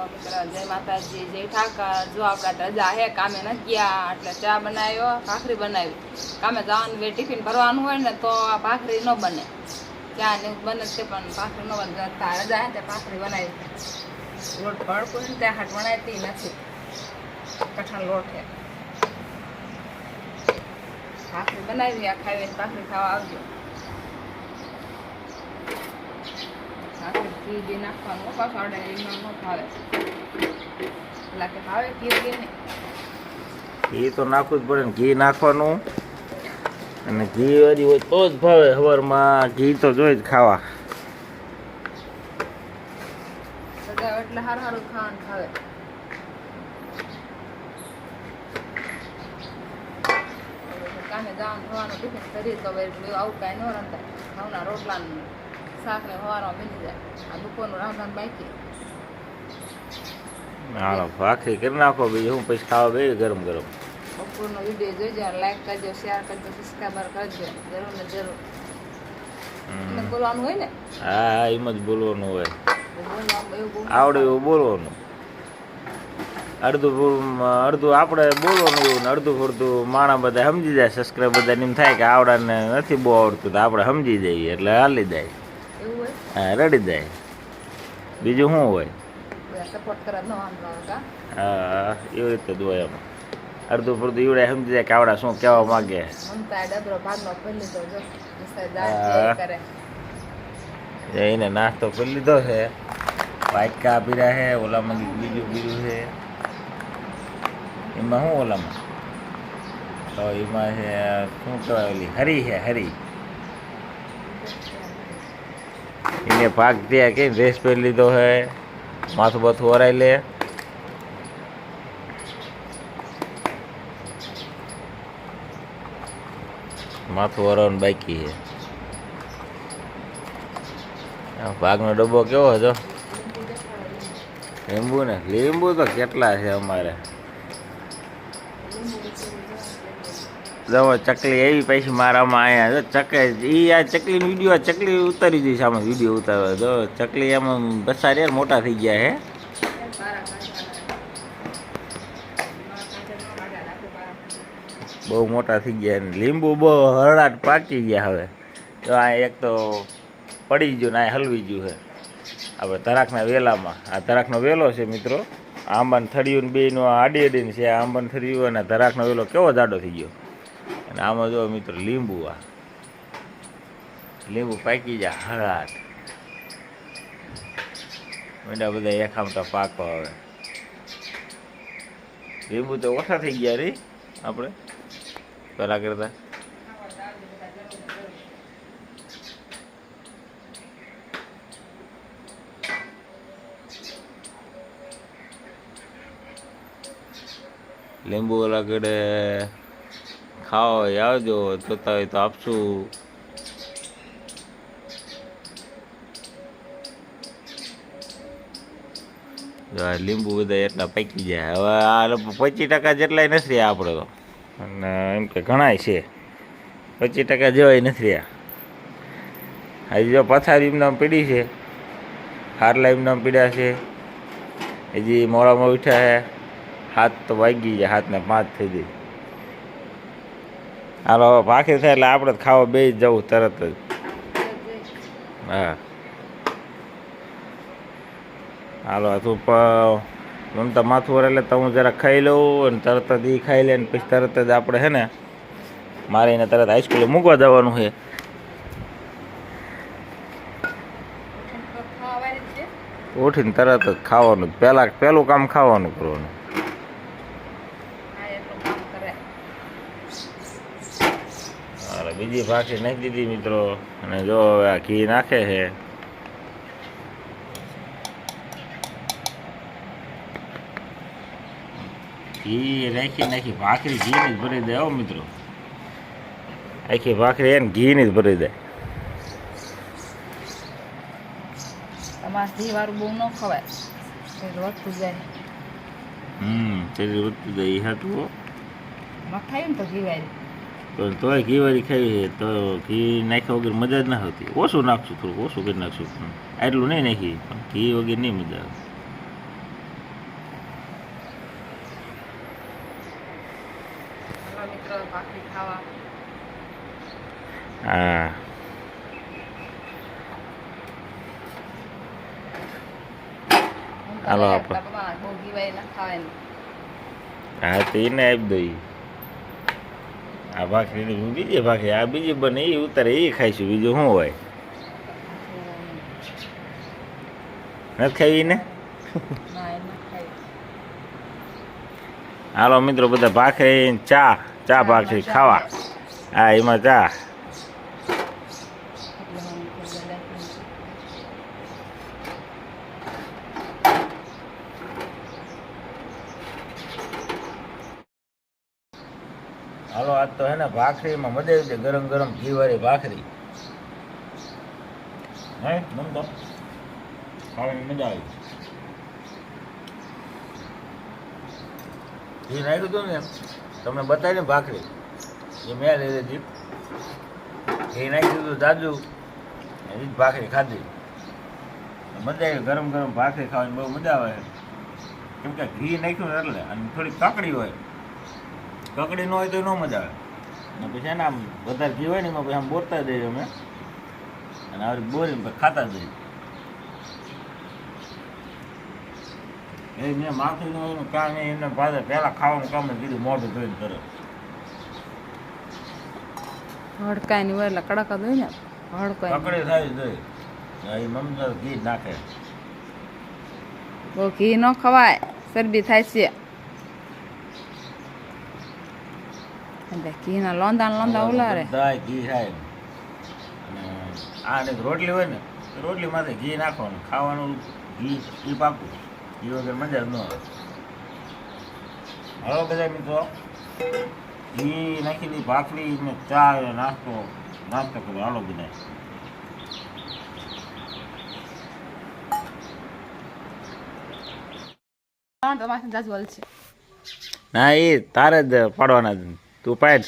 જય માતાજી, જય ઠાકર, જો આપણા રજા હે, કામે ન ગયા, એટલે ચા બનાવ્યો ભાખરી બનાવી. કામે જવાનું બે ટિફિન ભરવાનું હોય ને, તો આ ભાખરી ન બને. ચા ને બને છે, પણ ભાખરી ન બને રજા હે તે ભાખરી બનાવી લોટ ભડકું ને ત્યાં હાટ બનાવતી નથી. કઠણ લોટ છે ભાખરી બનાવી, આ ખાવી ભાખરી ખાવા આવજો. ભાખરી ઘી બી નાખવાનું. પાછું આપણે એમાં ન ભાવે. પેલા કે ભાવે ઘી બી નહીં. ઘી તો નાખવું જ પડે ને ઘી નાખવાનું. અને ઘી વાળી હોય તો જ ભાવે સવારમાં ઘી તો જોઈ જ ખાવા. એટલે સારું સારું ખાવાનું ભાવે. કામે જવાનું થવાનું ટિફિન કરી તો એટલું આવું કાંઈ ન રંધાય. ઘઉંના રોટલાનું. શાક ને હવારમાં બની જાય આ બપોરનું રાંધવાનું બાકી હાલો ભાખરી કરી નાખો બીજું હું પછી ખાવા બે ગરમ ગરમ બપોરનો વીડિયો જોજો લાઈક કરજો શેર કરજો સબસ્ક્રાઈબર કરજો જરૂર ને જરૂર હમ. બોલવાનું હોય ને હા હા એમ જ બોલવાનું હોય આવડે એવું બોલવાનું અડધું અડધું આપણે બોલવાનું એવું ને અડધું ફરતું માણા બધા સમજી જાય સબસ્ક્રાઈબ બધા એમ થાય કે આવડાને નથી બહુ આવડતું તો આપણે સમજી જઈએ એટલે હાલી જાય હા રડી જાય. બીજું શું હોય? હા એવી રીતે જ હોય એમ. અડધું પૂરતું ઈવડે સમજી જાય કાવડા શું કહેવા માગે. એને નાસ્તો કરી લીધો છે. વાટકા આપી રહ્યા છે ઓલામાં બીજું બીજું છે. એમાં શું ઓલામાં? તો એમાં છે શું કહેવાય ઓલી? હરી છે હરી. એને ભાગ ત્યાં કે ડ્રેસ પહેરી લીધો છે માથું બાથું ઓરાઈ લે માથું ઓરવાનું બાકી છે ભાગનો ડબ્બો કેવો હતો લીંબુ ને લીંબુ તો કેટલા છે અમારે જવો ચકલી એવી પછી મારામાં આયા. જો ચકે એ આ ચકલીનો વીડિયો ચકલી ઉતારી દઈશ આમાં વીડિયો ઉતારવા. જો ચકલી એમાં બસા યાર મોટા થઈ ગયા હે. બહુ મોટા થઈ ગયા લીંબુ બહુ હરડાટ પાકી ગયા હવે. તો આ એક તો પડી ગયું ને આ હલવી ગયું છે આપણે તરાકના વેલામાં. આ તરાકનો વેલો છે મિત્રો. આંબાને થળિયું ને બેયનું આડી અડીને છે. આંબાને થળિયું અને તરાકનો વેલો કેવો જાડો થઈ ગયો. અને આમાં જો મિત્રો લીંબુ આ લીંબુ પાકી જાય હળાટ મીંડા બધા એકામતા પાકવા હવે લીંબુ તો ઓછા થઈ ગયા રે આપણે પહેલાં કરતાં લીંબુ ઓલા કડે હોય આવજો જોતા હોય તો આપશું. લીંબુ બધા એટલા પાકી જાય હવે આ પચીસ ટકા જેટલાય નથી રહ્યા આપણે તો. અને એમ કે ઘણાય છે. પચીસ ટકા જેવાય નથી રહ્યા. હજી જો પથારી એમના પીડી છે. હારલા એમના પીડ્યા છે. હજી મોડામાં ઉઠ્યા છે. હાથ તો વાગી જાય હાથને પાંચ થઈ જાય હાલો ભાખી ભાખરી થાય એટલે આપણે ખાવા બે જવું તરત જ. હા. હાલો તું મમતા માથું વરે એટલે તો હું જરા ખાઈ લઉં અને તરત જ એ ખાઈ લે ને પછી તરત જ આપણે હે ને મારે એને તરત હાઈસ્કૂલે મૂકવા જવાનું છે. ઉઠીને તરત જ ખાવાનું પહેલાં પહેલું કામ ખાવાનું કરવાનું હા એટલું કામ કરે અરે બીજી ભાખરી નાખી દીધી મિત્રો. અને જો હવે આ ઘી નાખે છે. ઘી નાખી નાખી ભાખરી ઘીની જ ભરી દે હો મિત્રો. આખી ભાખરી એને ઘીની જ ભરી દે. તમારે ઘી વાળું બહુ ન ખવાય. વધતું જાય. હમ તેરી વધતું જાય એ હાટું. તો ઘી વાળી. તો તોય ઘીવાળી ખાવી છે તો ઘી નાખ્યા વગર મજા જ ના આવતી. ઓછું નાખશું થોડુંક ઓછું કરી નાખશું. પણ આટલું નહીં નાખીએ પણ ઘી વગર નહીં મજા આવે. હા. હાલો આપણે હા તો એને આપી દઈએ. આ ભાખરી બીજી ભાખરી આ બીજી બને એ ઉતારે એ ખાઈશું. બીજું શું હોય? નથી ખાવી ને હાલો મિત્રો બધા ભાખરી ચા ચા ભાખરી ખાવા. હા એમાં ચા એટલે હું થોડી વાર રાખી. હાલો આજ તો એને ભાખરીમાં મજા આવી જાય ગરમ ગરમ ઘી વાળી ભાખરી. હે મમતા ખાવાની મજા આવી ઘી નાખ્યું હતું ને તમને બતાવી ને ભાખરી. એ મેં લઈ લીધી. ઘી નાખ્યું હતું દાદુ એ ભાખરી ખાધી. મજા આવી, ગરમ ગરમ ભાખરી ખાવાની બહુ મજા આવે. કેમ કે ઘી નાખ્યું એટલે, અને થોડી કાકડી હોય. કકડી ન હોય તો ન મજા આવે. પછી એને આમ વધારે ઘી હોય ને એમાં પછી આમ બોરતા દઈએ અમે. અને આવી બોરીને પછી ખાતા જઈએ. એ મેં માથું નું કામ એમને પાસે પહેલાં ખાવાનું કામ કીધું મોઢું ધોઈને કરે હડકાયની હોય એટલે કડક જ ને. હડકાય કકડી થાય દોય જોઈએ એ ઘી નાખે. બહુ ઘી ન ખવાય શરદી થાય છે. ઘીના લોંદા લોંદા ઉલારે. બધાય ઘી થાય અને આ રોટલી હોય ને રોટલી માથે ઘી નાખવાનું ખાવાનું ઘી ઘી પાકું. ઘી વગર મજા ન આવે. હવે બધા મિત્રો ઘી નાખીની ભાખરી ને ચા નાસ્તો નાસ્તો કરો. હાલો બધા. ના એ તારે જ પાડવાના તું પાડ.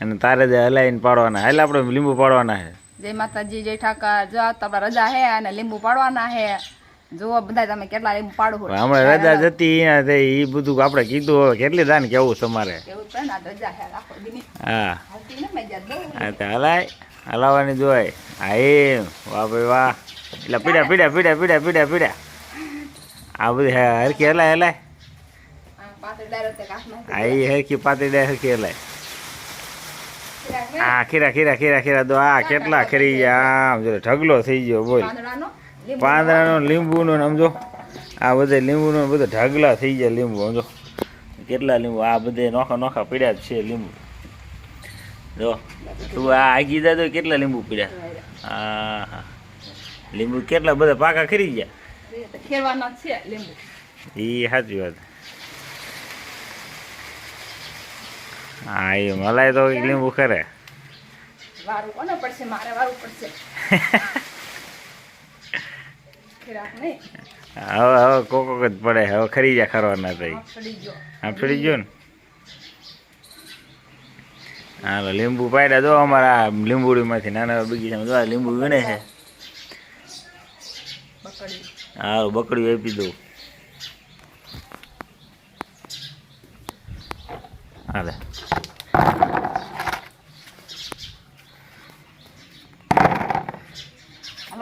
અને તારે જ હલાવીને પાડવાના હાલ આપણે લીંબુ પાડવાના હે જય માતાજી જય ઠાકર. જો આ તો રજા હે અને લીંબુ પાડવાના હે જુઓ બધા તમે કેટલા લીંબુ પાડો છો. હમણાં રજા જતી અહીંયા તે એ બધું આપણે કીધું. હવે કેટલી દાન કેવું તમારે? હે. હા તો હલાય. હલાવવાની જોય હા એમ વાહ ભાઈ વાહ. એટલે પીડા પીડા પીડા પીડા પીડા પીડા આ બધી હરખી હલાય હલાય. આ પાછળ ડાયરેક્ટ તે કાઢ નાખી આ એ હરખી પાતળી હરખી દે. આ ખીરા ખીરા ખીરા ખીરા તો આ કેટલા ખરી ગયા? આમ જો ઢગલો થઈ ગયો બોલ. પાંદડાનો લીંબુ પાંદડાનો લીંબુનો સમજો આ બધે લીંબુનો બધે ઢગલા થઈ ગયા લીંબુ સમજો કેટલા લીંબુ? આ બધે નોખા નોખા પીડ્યા જ છે લીંબુ. જો તું આ આગી દા તો કેટલા લીંબુ પીડ્યા? હા હા લીંબુ કેટલા બધા પાકા ખરી ગયા? એ સાચી વાત. હા એ મલાય તો લીંબુ ખરે વારું કોને પડશે મારે વારું પડશે હવે હવે કોક જ પડે હવે ખરી જા ખરવાના થઈ હા પડી ગયો ને હાલો લીંબુ પાડ્યા જો અમારા લીંબુડીમાંથી નાના બગીચામાં જો લીંબુ વીણે છે હાલો બકડી આપી દઉં હાલે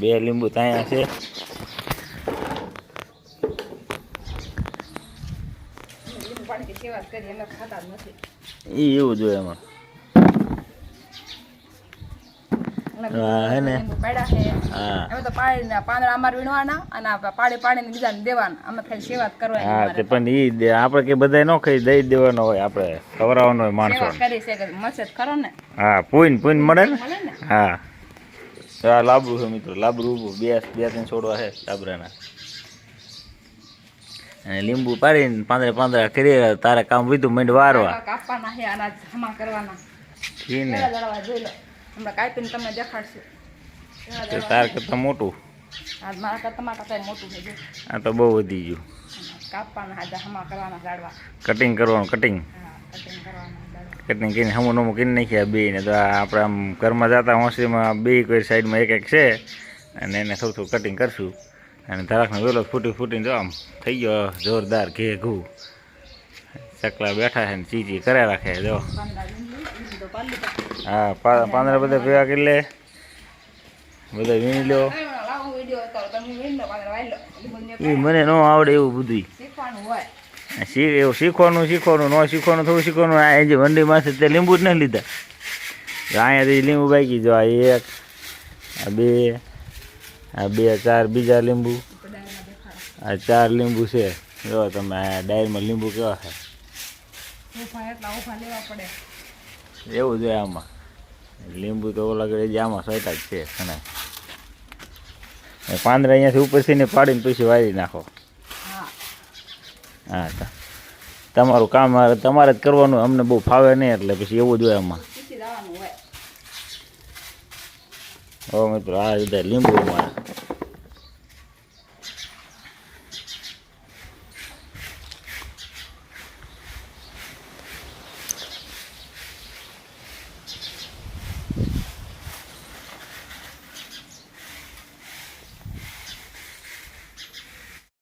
જ લીંબુ ત્યાં અમારે તે પણ ઈ દે. આપડે કે બધા ન ખાઈ દઈ દેવાનો હોય આપડે ખવડાવવાનો હોય માણસો છે હા પૂન પૂઈને મળે ને? હા. આ લાબરું છે મિત્રો લાબરું ઊભું બે બે ત્રણ છોડવા છે લાબરાના. અને લીંબુ પાડીને પાંદરે પાંદડા કરી તારે કામ વીધું મંડ વારવા. કાપવાના છે આના જમા કરવાના. છે ને. હમણાં કાપીને તમને દેખાડશું. તાર કરતાં મોટું. મારા કરતા મારા કરતા મોટું છે આ તો બહુ વધી ગયું. કાપવાના હાજા હમા કરવાના લાડવા કટિંગ કરવાનું કટિંગ કટિંગ કરવાના. કટિંગ કરીને હમું નમું કરી નાખ્યા બે ને તો આપણે આમ ઘરમાં જતા હોસ્ટેલમાં બે કોઈ સાઈડમાં એક એક છે અને એને થોડું થોડું કટિંગ કરશું. અને ધરાકનો વેલો ફૂટી ફૂટીને જો આમ થઈ ગયો જોરદાર ઘે ઘું. ચકલા બેઠા છે ને ચીચી કર્યા રાખે જો. હા પાંદડા બધા ભેગા કરી લે. બધા વીણી લો. એ મને ન આવડે એવું બધું શીખવાનું હોય. એવું શીખવાનું શીખવાનું, ન શીખવાનું, થોડું શીખવાનું. આ જે વંડીમાંથી તે લીંબુ જ નહીં લીધા. અહીંયાથી લીંબુ બાકી, જો આ એક, આ બે આ બે ચાર, બીજા લીંબુ. આ ચાર લીંબુ છે. જો તમે આ ડાયરમાં લીંબુ કેવા છે એવું છે આમાં. લીંબુ તો ઓલા કરે જે આમાં સોટા જ છે ઘણા પાંદડા અહીંયાથી ઉપરથી ને પાડીને પછી વાળી નાખો. હા તો તમારું કામ તમારે જ કરવાનું અમને બહુ ફાવે નહીં એટલે પછી એવું જ હોય આમાં. હવે મિત્રો આ રીતે લીંબુ અમારા